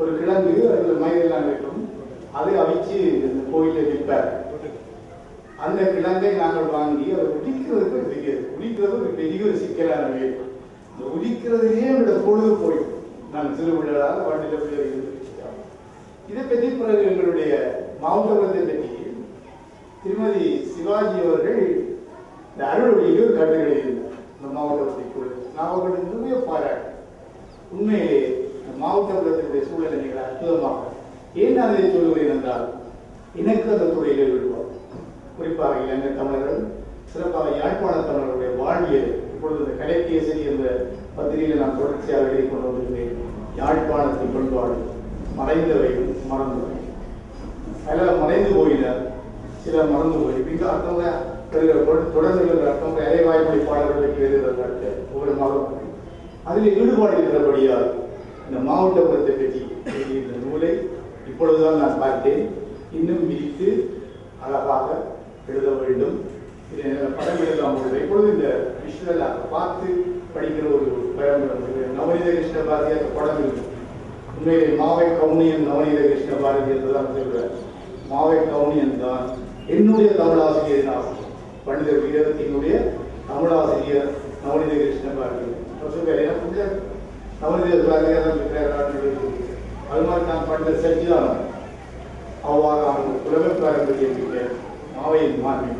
ஒரு கிழங்கு அதில் மயிலெல்லாம் இருக்கும். அதை அவிச்சு இந்த கோயிலில் விற்பார். அந்த கிழங்கை நாங்கள் வாங்கி அதை உடிக்கிறதுக்கு ஒரு பெரிய உடிக்கிறது ஒரு பெரிய ஒரு சிக்கலான வேலை. இந்த உடிக்கிறதுலேயே என்னோட பொழுது போயிடும் நான் திருவிழா வாண்டில போய் இதை பற்றி பிறகு எங்களுடைய மாவட்டத்தை பற்றி திருமதி சிவாஜி அவர்கள் இந்த அருள்வழியில் ஒரு கட்டுரை எழுதியிருந்தார். இந்த மாவட்டத்தை நான் அவர்களுக்கு பாராட்டு உண்மையிலே மாவட்டத்தினுடைய சூழலை நீங்கள் அற்புதமாக ஏன் அதை சொல்லுவேன் சொல்கிறேன் என்றால் எனக்கு அந்த துறையில் விடுவார் குறிப்பாக இலங்கை தமிழர்கள் சிறப்பாக யாழ்ப்பாண தமிழர்களுடைய வாழ்வியல் இப்பொழுது இந்த கலைக்கேசரி என்ற பத்திரிகையில் நான் தொடர்ச்சியாக எழுதி கொண்டு வந்திருந்தேன் யாழ்ப்பாணத்தின் பண்பாடு மறைந்தவை மறந்தவை. அதில் மறைந்து போயினர் சிலர் மறந்து போய் மிக அர்த்தவங்க தொடர்ந்து அர்த்தம் அர்த்தம் இறைவாய்மொழி பாடல்களுக்கு எழுதுகிற ஒவ்வொரு மாதம் அதில் ஈடுபாடு இருக்கிறபடியால் இந்த மாவட்டபுரத்தை பற்றி இந்த நூலை இப்பொழுதுதான் நான் பார்த்தேன். இன்னும் விரித்து அழகாக எழுத வேண்டும். இதை நான் படம் எழுதாம உள்ளது இப்பொழுது இந்த விஷுவலாக பார்த்து படிக்கிற ஒரு பயம் நவநீத கிருஷ்ண பாரதியார் படம் இருக்கு. உண்மையிலே மாவை கவுனியன் நவநீத கிருஷ்ண பாரதி என்றுதான் சொல்றார். மாவை கவுனியன் தான் என்னுடைய தமிழாசிரியர் ஆகும். பண்டித வீரத்தினுடைய தமிழாசிரியர் நவநீத கிருஷ்ண பாரதி சொல்லுங்க சொல்றாரு, எனக்கு உள்ள அது மாதிரி நான் பண்ண பண்டித அவ்வாறு அவ்வாறான உலக பாரம்பரியத்திற்கு மாவையின் மாண்பை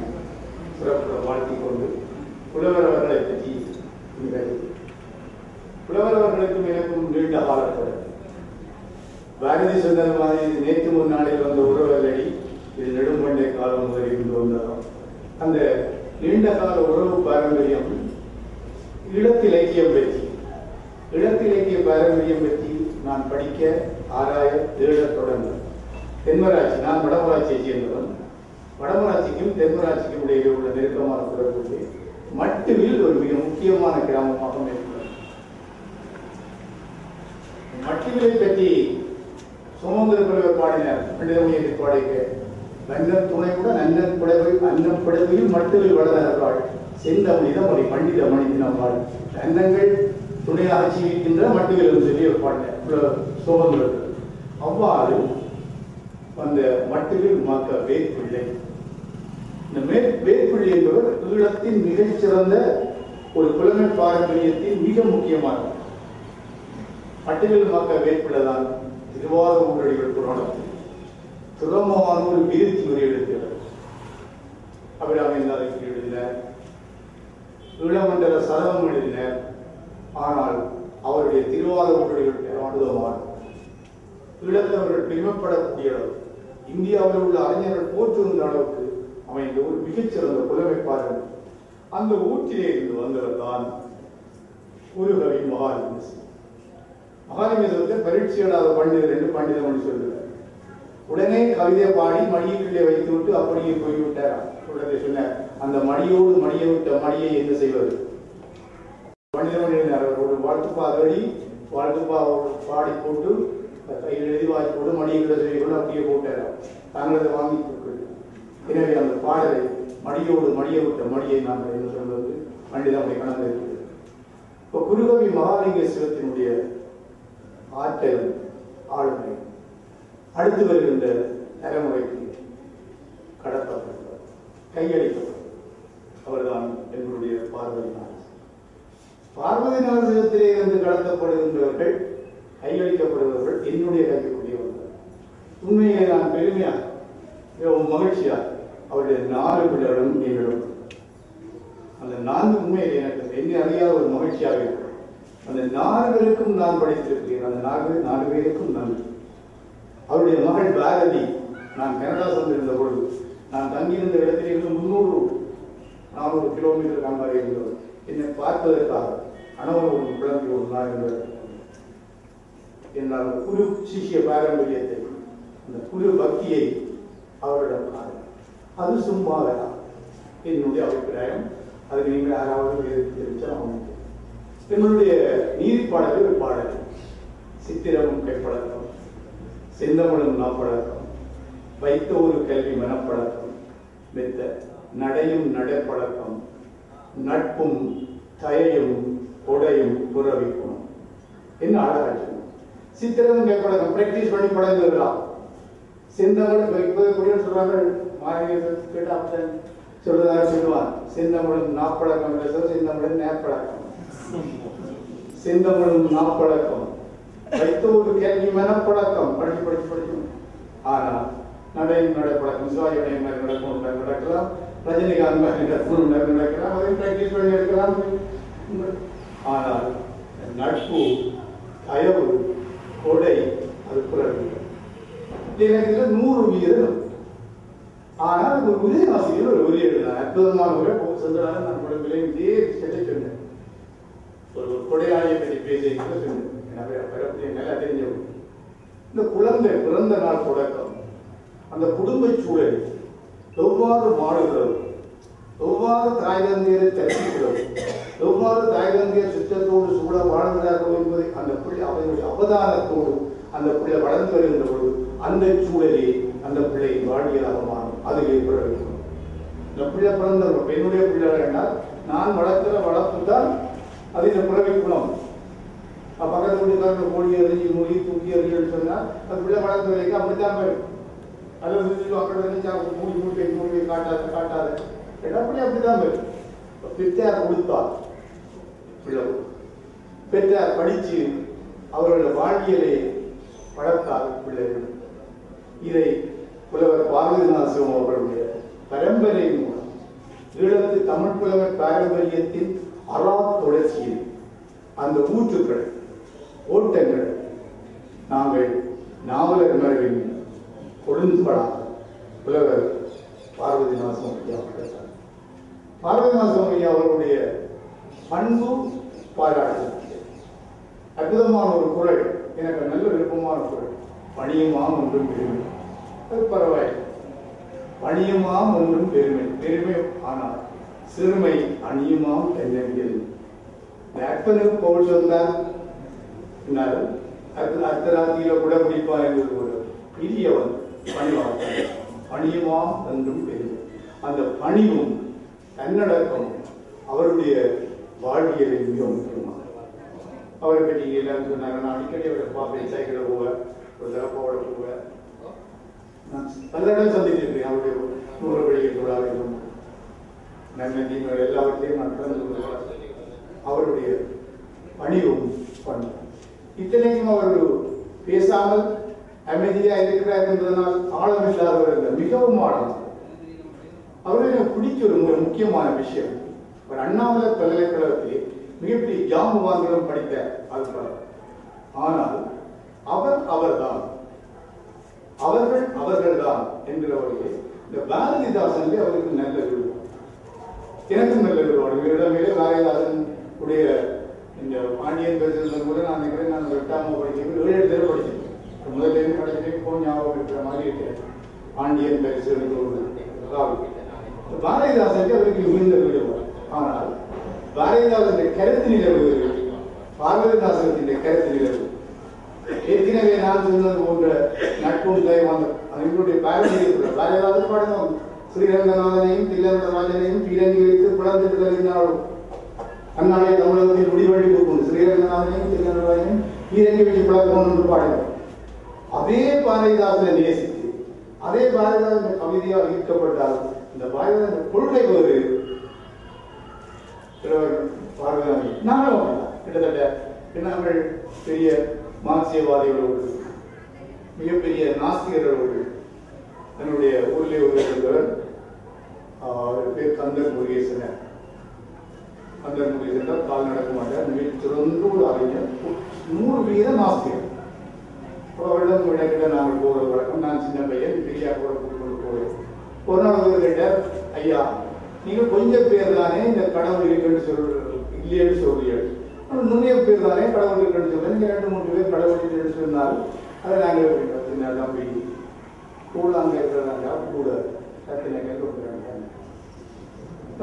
சிறப்புற வாழ்த்திக் கொண்டு புலவர் அவர்களை பற்றி புலவர் அவர்களுக்கும் எனக்கும் நீண்ட காலத்தோட. பாரதி சொன்னது மாதிரி நேற்று முன்னாளில் வந்த உறவல்லடி இது நெடும்பண்டை காலம் முதல் இருந்து வந்ததாம் அந்த நீண்ட கால உறவு பாரம்பரியம் ஈழத்திலக்கியம் பற்றி ஈழத்திலக்கிய பாரம்பரியம் பற்றி நான் படிக்க ஆராய தேட தொடங்கினேன் தென்மராட்சி நான் வடமராட்சியை சேர்ந்தவன். வடமராட்சிக்கும் தென்மராட்சிக்கும் இடையே உள்ள நெருக்கமான தொடர்பு மட்டுவில் ஒரு மிக முக்கியமான கிராமமாக இருக்கிறது மட்டுவிலை பற்றி சுமந்திர பிறவர் பாடினார். பண்டிதமணியை பாடிக்க. நன்னன் துணை கூட நன்னன் புடவை அன்னம் புடவையில் மட்டுவில் வளர்ந்தார்கள் செந்தமணிதம் ஒரு பண்டித மனிதனம் பாடு. அன்னங்கள் துணையாக ஜீவிக்கின்ற மட்டுவில் என்று சொல்லி ஒரு பாடினார் சுமந்திரத்தில் அவ்வாறு அந்த மட்டுகள் மாக்க வேற்பிள்ளை இந்த மே வேற்பிள்ளை என்பவர் ஈழத்தின் மிகச்சிறந்த ஒரு புலமை பாரம்பரியத்தின் மிக முக்கியமானவர் மட்டுகள் மாக்க வேற்பிள்ளை தான் திருவாத ஊரடிகள் புராணத்தில். துறமான ஒரு விருத்தி உரை எழுதுகிறார் அபிராமேந்தாருக்கு எழுதினார். ஈழமண்டல சதவம் எழுதினார். ஆனால் அவருடைய திருவாத ஊரடிகள் அற்புதமான ஈழத்தவர்கள் பெருமைப்படக்கூடிய அளவு இந்தியாவில் உள்ள அறிஞர்கள் போற்றுகின்ற அளவுக்கு அமைந்த ஒரு மிகச்சிறந்த புலமைப்பார்கள் அந்த ஊற்றிலே இருந்து வந்தவர் ஒரு கவி மகாலிங்கேசன். மகாலிங்கேசனத்தை பரீட்சை எழுதாத பண்டிதர் என்று பண்டிதமணி சொல்லுவார் உடனே கவிதை பாடி மடியிலே வைத்து விட்டு அப்படியே போய்விட்டார்? உடனே சொன்னார். அந்த மடியோடு மடியை விட்ட மடியை என்ன செய்வது? பண்டிதமணி ஒரு வாழ்த்துப்பா அதடி வாழ்த்துப்பா பாடி போட்டு கையில் எழுதி வாங்கி போட்டு மடியை சொல்லி கொண்டு அப்படியே போட்டார். தாங்கள் அதை வாங்கி கொடுக்கிறது எனவே அந்த பாடலை மடியோடு மடிய விட்ட மடியை நாங்கள் என்ன சொல்வது பண்டிதமணி கணக்கு இருக்கிறது இப்போ குருகவி மகாலிங்க சிவத்தினுடைய ஆற்றல் ஆளுமை அடுத்து வருகின்ற தலைமுறைக்கு கடத்தப்பட்டவர் கையளிக்கப்பட்டவர். அவர்தான் எங்களுடைய பார்வதி பார்வதிநாதத்திலே இருந்து கடத்தப்படுகின்றவர்கள் கையளிக்கப்படுபவர்கள் என்னுடைய கைக்குரியவர்கள். உண்மையை நான் பெருமையாக மகிழ்ச்சியா அவருடைய நாலு பிள்ளைகளும் என்னிடம். அந்த நான்கு உண்மையில் எனக்கு என்னை அறியாத ஒரு மகிழ்ச்சியாக இருக்கும். அந்த நால்வருக்கும் நான் படித்திருக்கிறேன். அந்த நான்கு நாலு பேருக்கும் நன்றி. அவருடைய மகள் பாரதி நான் கனடா சென்றிருந்த பொழுது நான் தங்கியிருந்த இடத்திலிருந்து முன்னூறு நானூறு கிலோமீட்டர் அங்காக இருந்தவர் என்னை பார்ப்பதற்காக அனவரம் ஒரு குழந்தை ஒரு என்னால் குரு சிஷிய பாரம்பரியத்தை அந்த குரு பக்தியை அவரிடம் அது சும்மா வேணாம் என்னுடைய அபிப்பிராயம் அது நீங்கள் யாராவது தெரிவித்தால் அவனுக்கு என்னுடைய நீதி பாடல் ஒரு பாடல் சித்திரமும் கைப்பழக்கம் செந்தமனும் நாப்பழக்கம் வைத்த ஒரு கல்வி மனப்பழக்கம் மெத்த நடையும் நடைப்பழக்கம் நட்பும் தயையும் உடையும் புறவிக்கும் என்ன அழகாச்சு சித்திரம் கேட்கலாம் பிராக்டிஸ் பண்ணி பழகுறான் செந்தமிழ் இப்போது குடிகள் சொல்றாங்க. மாநில அப்பன் சொல்றதாக சொல்லுவான் சிந்தமுடன் நாப்பழக்கம் பேசுறது சிந்தமுடன் நேப்பழக்கம். சிந்தமுடன் நாப்பழக்கம். வைத்தோடு கேள்வி மனப்பழக்கம் படிச்சு படிச்சு படிச்சு. ஆனால் நடையும் நடப்பழக்கம் சிவாஜி மாதிரி நடக்கும் நடக்கலாம். ரஜினிகாந்த் மாதிரி நடக்கும் நடக்கலாம். அதையும் பிராக்டிஸ் பண்ணி எடுக்கலாம். ஆனால் நட்பு தயவு கொடை அது பிறகு. எனக்கு நூறு வீதம் ஆனால் ஒரு உதயவாசியில் ஒரு உரிய எழுதினார் அற்புதமான உரை சென்றாலும் நான் உடம்பிலே இதே செல்ல சொன்னேன். ஒரு கொடையாளியை பற்றி பேசியிருக்கிற சொன்னேன். எனக்கு பரப்பி நல்லா தெரிஞ்சவங்க இந்த குழந்தை பிறந்த நாள் தொடக்கம். அந்த குடும்ப சூழல் எவ்வாறு மாறுகிறது? எவ்வாறு தாய் தந்தையரை தரிசிக்கிறது எவ்வாறு தாய் தந்தையர் சுற்றத்தோடு சூழ வாழ்கிறார்களோ என்பதை அந்த பிள்ளை அவர்களுடைய அவதானத்தோடு அந்த பிள்ளை வளர்ந்து வருகின்ற பொழுது அந்த சூழலே அந்த பிள்ளை வாழ்வியலாக மாறும் அது ஏற்பட வேண்டும். இந்த பிள்ளை பிறந்த ஒரு பெண்ணுடைய பிள்ளை என்றால் நான் வளர்க்கிற வளர்ப்பு தான் அது இந்த பிறவி குணம் பக்கத்து வீட்டுக்காரங்க கோழி எறிஞ்சி மொழி தூக்கி எறிஞ்சு சொன்னால் அந்த பிள்ளை வளர்ந்த வரைக்கும் அப்படித்தான் போயிடும். அல்லது வீட்டில் மூடி மூடி மூடி காட்டாது காட்டாது. கேட்டா அப்படிதான் வரும் பெற்றார் கொடுத்தார். பிள்ளை பெற்றார் படிச்சு அவர்களோட வாழ்வியலை வளர்த்தார் பிள்ளைகள். இதை புலவர் பார்வதிநாத சிவம் அவர்களுடைய பரம்பரை மூலம் ஈழத்து தமிழ் புலவர் பாரம்பரியத்தின் அறா தொடர்ச்சியில் அந்த ஊற்றுக்கள் ஓட்டங்கள் நாங்கள் நாவலர் மரபின் கொடும்படா புலவர் பார்வதிநாசம் அவர்கள் பார்வதிநாசம் ஐயா அவர்களுடைய பண்பு பாராட்டு. அற்புதமான ஒரு குரல் எனக்கு நல்ல விருப்பமான குரல். பணியுமாம் ஒன்றும் பெருமை. அது பரவாயில்லை. பணியுமாம் ஒன்றும் பெருமை. பெருமை ஆனால் சிறுமை அணியுமாம் தென்னங்கியல் இந்த அற்பனுக்கு சொன்னார். என்னால் அர்த்தராத்தியில கூட முடிப்பா என்பது ஒரு பெரியவன் பணிவாக பணியுமாம் என்றும் பெருமை. அந்த பணிவும் தன்னடக்கம் அவருடைய வாழ்வியலில் மிக முக்கியமானது. அவரை பற்றி எல்லாரும் சொன்னாங்க நான் அடிக்கடி அவரை பார்ப்பேன் சைக்கிளில் போவேன் ஒரு தரப்போட போவேன். பல இடம் சந்திச்சிருக்கேன் அவருடைய நூறு வழிகள் விழாவிலும் நன்மை நீங்கள் எல்லாவற்றையும் நான் கலந்து அவருடைய பணிவும் பண்ணும். இத்தனைக்கும் அவர் பேசாமல் அமைதியாக இருக்கிறார் என்பதனால் ஆழமில்லாதவர் அல்ல மிகவும் ஆழம். அவருக்கு பிடிக்க பிடிச்ச ஒரு முக்கியமான விஷயம். ஒரு அண்ணாமலை பல்கலைக்கழகத்திலே மிகப்பெரிய ஜாம்பவான்களும் படித்தார் அது ஆனால் அவர் அவர்தான். அவர்கள் அவர்கள்தான் என்கிறவர்களே இந்த பாரதிதாசனிலே அவருக்கு நல்ல விருப்பம் எனக்கும் நல்ல விருப்பம் இவரிடமே பாரதிதாசன் உடைய இந்த பாண்டியன் பேசுறது கூட நான் நினைக்கிறேன் நான் எட்டாம் படிக்கிறேன் ஏழு எட்டு படிச்சேன் முதல் முதல்ல இருந்து படிச்சிருக்கேன் ஞாபகம் இருக்கிற மாதிரி இருக்கிறேன். பாண்டியன் பரிசு ஒரு பாரதிதாசனுக்கு அவருக்கு மிகுந்த விருப்பம் ஆனால் பாரதிதாசனுடைய கருத்து நிலவு பார்வதிதாசனத்தின் கருத்து நிலவு ஏற்கனவே நான் சொன்னது போன்ற நட்பும் தெய்வம் எங்களுடைய பாரம்பரியத்தில் பாரதிதாசன் பாடணும் ஸ்ரீரங்கநாதனையும் தில்லரங்கராஜனையும் பீரங்கி வைத்து பிளந்துட்டு தருகின்றாலும் அண்ணாலே தமிழகத்தில் முடிவழி போகும் ஸ்ரீரங்கநாதனையும் தில்லரங்கராஜனையும் பீரங்கி வைத்து பிளக்கணும் என்று பாடணும் அதே பாரதிதாசனை நேசித்து அதே பாரதிதாசன் கவிதையாக ஈர்க்கப்பட்டாலும் இந்த பாரதிதாசன் கொள்கை ஒரு சிலவர் பார்வையாளி. நானும். கிட்டத்தட்ட நாங்கள் பெரிய மார்க்சியவாதிகளோடு மிகப்பெரிய நாஸ்திகர்களோடு என்னுடைய ஊரிலே ஒரு ஆஹ், அவர் பேர் கந்தர் முருகேசனர். கந்தர் முருகேசன் கால் நடக்க மாட்டார். மிக சிறந்த ஒரு அறிஞர் நூறு வீத நாஸ்திகர். அவரிடம் இடக்கிட்ட நாங்கள் போகிற வழக்கம். நான் சின்ன பையன் பெரியா கூட கூப்பிட்டு போவேன். ஒரு நாள் அவர் கேட்டார் ஐயா நீங்க கொஞ்சம் பேர் தானே இந்த கடவுள் இருக்குன்னு சொல்றீர்கள் இல்லையேன்னு சொல்றீர்கள். ஆனா நிறைய பேர் தானே கடவுள் இருக்குன்னு சொல்றேன் நீங்க ரெண்டு மூணு பேர் கடவுள் இருக்குன்னு சொன்னால் அதை நாங்கள் சின்ன தம்பி கூட அங்கே இருக்கிறாங்க கூட கத்தின கேட்க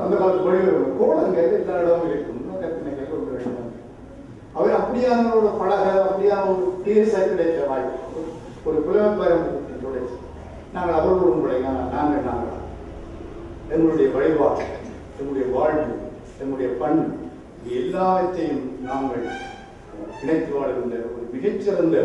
அந்த காலத்து பொழிவு கோலம் கேட்க எல்லா இடமும் இருக்கும் கத்தின கேட்க வேண்டும் அவர் அப்படியானவரோட பழக அப்படியான ஒரு பேச கிடைச்ச வாய்ப்பு. ஒரு புலமைப்பெறும் நாங்கள் அவர்களும் படைங்க நாங்கள் நாங்கள். எங்களுடைய வழிபாடு எங்களுடைய வாழ்வு எங்களுடைய பண்பு எல்லாவற்றையும் நாங்கள் இணைத்து வாழ்கின்ற ஒரு மிகச்சிறந்த